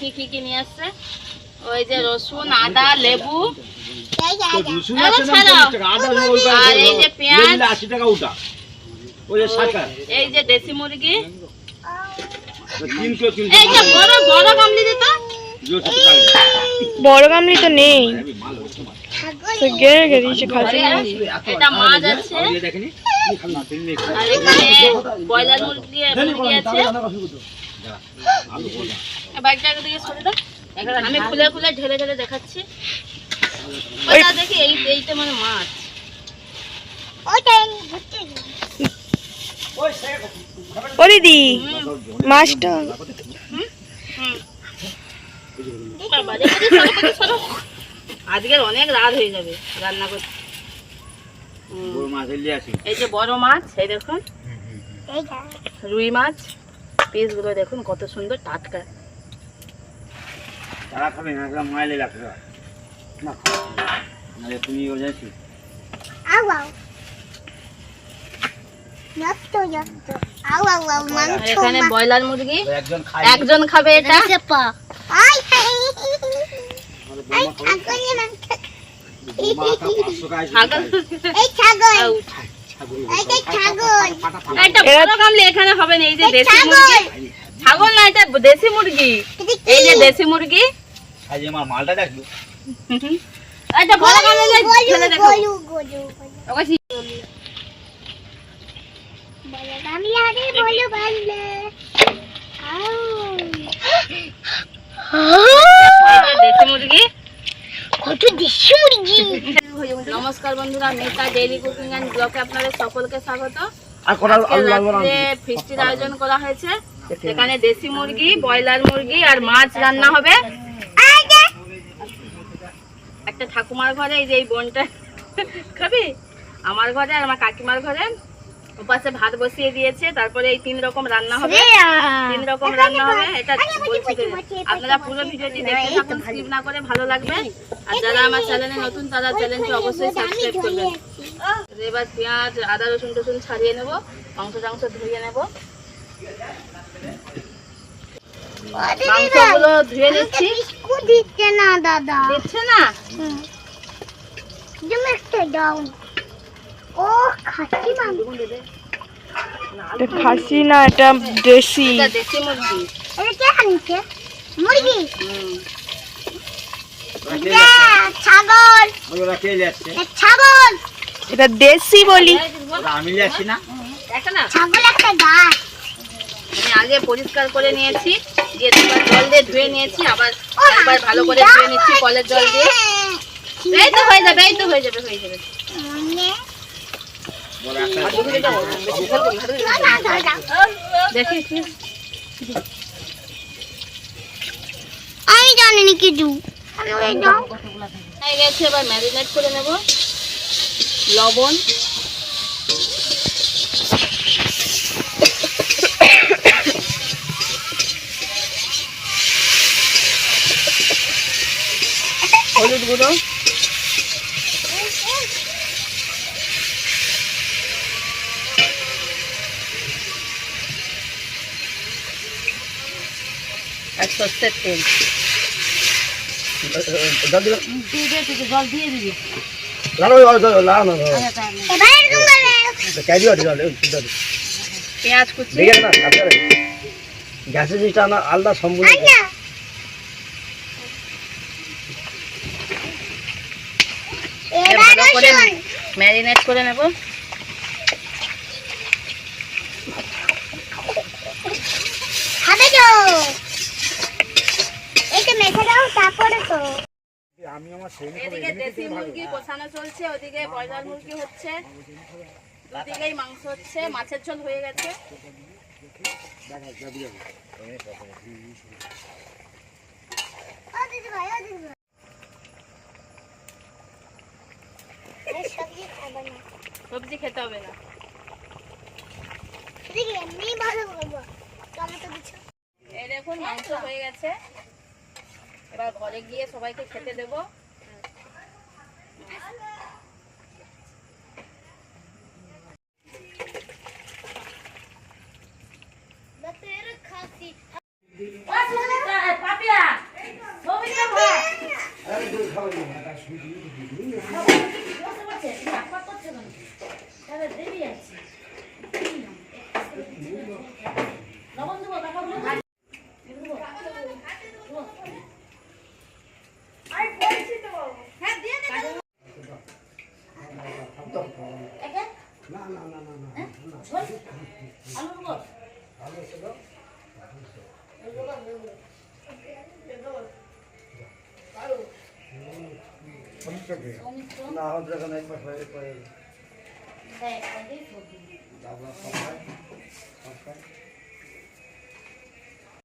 কি কি নিয়ে আসছে? ওই যে রসুন আদা লেবু। আরে এই যে পেঁয়াজ। আশি টাকা ওটা। ওই যে ষাট এই যে দেশি মুরগি। এই যে বড় বড় গামলি দিত বড় গামলি তো নেই। এটা মাছ আছে। আর এখানে ব্রয়লার মুরগি মুরগি আছে। আলু ভাজা। এই বাইকটা দিকে সরে দাও। আমি খুলে খুলে ঢেলে ঢেলে দেখাচ্ছি। ওটা দেখি এই এইটা মানে মাছ। ওটা আমি ঘুরতে যাই। ও দিদি মাছটা বাবা, দেখো তো, সরো, সরো, সরো। আজকের অনেক রাত হয়ে যাবে রান্না করতে। এই যে বড় মাছ এই দেখুন। রুই মাছ। পিসগুলো দেখুন কত সুন্দর টাটকা। তারা খাবে না একটা মাইলে লাগবে না নাহলে তুমি ও যাচ্ছি এখানে ব্রয়লার মুরগি। একজন খাবে এটা। ছাগল। এখানে হবে না এই যে মুরগি। ছাগল না এটা মুরগি। এই যে মুরগি। মালটা বড় দেখো। দেশি মুরগি। কত দেশি মুরগি। নমস্কার বন্ধুরা মেতা ডেইলি কুকিং এন্ড ব্লগে আপনাদের সকলকে স্বাগত। ফিস্টির আয়োজন করা হয়েছে। এখানে দেশি মুরগি ব্রয়লার মুরগি আর মাছ রান্না হবে। একটা ঠাকুমার ঘরে এই যে এই বোনটা। খাবি? আমার ঘরে আর আমার কাকিমার ঘরে। ওপাশে ভাত বসিয়ে দিয়েছে তারপরে এই তিন রকম রান্না হবে। তিন রকম রান্না হবে এটা আপনারা পুরো ভিডিওটি দেখতে থাকুন স্কিপ না করে ভালো লাগবে। আর যারা আমার চ্যানেলে নতুন তারা চ্যানেলটি অবশ্যই সাবস্ক্রাইব করবেন। এবার পেঁয়াজ আদা রসুন টসুন ছাড়িয়ে নেব মাংস টাংস ধুয়ে নেব। মাংসগুলো ধুয়ে নিচ্ছি। বিস্কুট দিচ্ছে না দাদা। দিচ্ছে না? দাও। ও খাসি এটা খাসি না এটা দেশি। এটা দেশি মুরগি। এটা কে আনছে মুরগি? ছাগল। ওরা কে যাচ্ছে। এটা ছাগল। এটা দেশি বলি। আমি যাচ্ছি না। ছাগল একটা গাছ। আমি আগে পরিষ্কার করে নিয়েছি দিয়ে দুবার জল দিয়ে ধুয়ে নিয়েছি আবার একবার ভালো করে ধুয়ে নিচ্ছি কলের জল দিয়ে। এই তো হয়ে যাবে এই তো হয়ে যাবে হয়ে যাবে। আমি কিছু হয়ে গেছে এবার ম্যারিনেট করে নেব। লবণ। হলুদ গুঁড়ো। আর সর্ষের তেল। জল দিয়ে দিবি। পেঁয়াজ কুচি। গ্যাসের জিনিসটা আলাদা সম্পূর্ণ ভালো করে ম্যারিনেট করে নেব। খাবে তো। এটা তো। আমি আমার এদিকে দেশি মুরগি কষানো চলছে ওদিকে ব্রয়লার মুরগি হচ্ছে দুদিকেই মাংস হচ্ছে মাছের ঝোল হয়ে গেছে। সবজি খেতে হবে না। এমনি ভালো খাব টমেটো দিচ্ছ এই দেখুন মাংস হয়ে গেছে। এবার ঘরে গিয়ে সবাইকে খেতে দেবো। তেরে খাসি পাপিয়া না আমাদের এখানে একবার হয়ে? পরে যাব সবাই সবাই